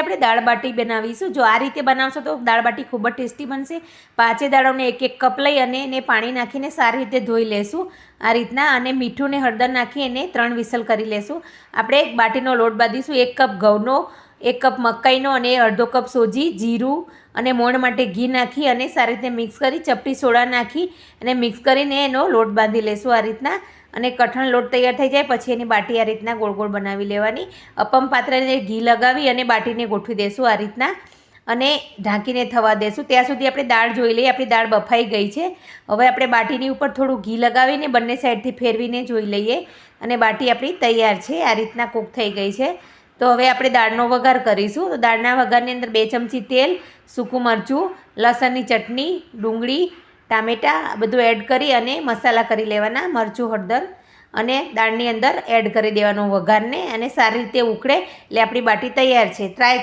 આપણે દાળ બાટી બનાવીશું. જો આ રીતે બનાવશો તો દાળ બાટી ખૂબ જ ટેસ્ટી બનશે. પાંચે દાળોને એક એક કપ લઈ અને એને પાણી નાખીને સારી રીતે ધોઈ લેશું. આ રીતના અને મીઠું ને હળદર નાખી એને ત્રણ વિસલ કરી લેશું. આપણે એક બાટીનો લોટ બાંધીશું. એક કપ ઘઉંનો એક કપ મકાઈનો અને અડધો કપ સોજી, જીરું અને મોણ માટે ઘી નાખી અને સારી રીતે મિક્સ કરી ચપટી સોડા નાખી અને મિક્સ કરીને એનો લોટ બાંધી લેશું આ રીતના. અને કઠણ લોટ તૈયાર થઈ જાય પછી એની બાટી આ રીતના ગોળ ગોળ બનાવી લેવાની. અપમ પાત્રને ઘી લગાવી અને બાટીને ગોઠવી દેશું આ રીતના. અને ઢાંકીને થવા દેશું. ત્યાં સુધી આપણે દાળ જોઈ લઈએ. આપણી દાળ બફાઈ ગઈ છે. હવે આપણે બાટીની ઉપર થોડું ઘી લગાવીને બંને સાઈડથી ફેરવીને જોઈ લઈએ. અને બાટી આપણી તૈયાર છે. આ રીતના કૂક થઈ ગઈ છે. તો હવે આપણે દાળનો વઘાર કરીશું. તો દાળના વઘારની અંદર બે ચમચી તેલ, સૂકું મરચું, લસણની ચટણી, ડુંગળી, ટામેટાં બધું એડ કરી અને મસાલા કરી લેવાના, મરચું, હળદર અને દાળની અંદર એડ કરી દેવાનું વઘારને અને સારી રીતે ઉકળે એટલે આપણી બાટી તૈયાર છે. ટ્રાય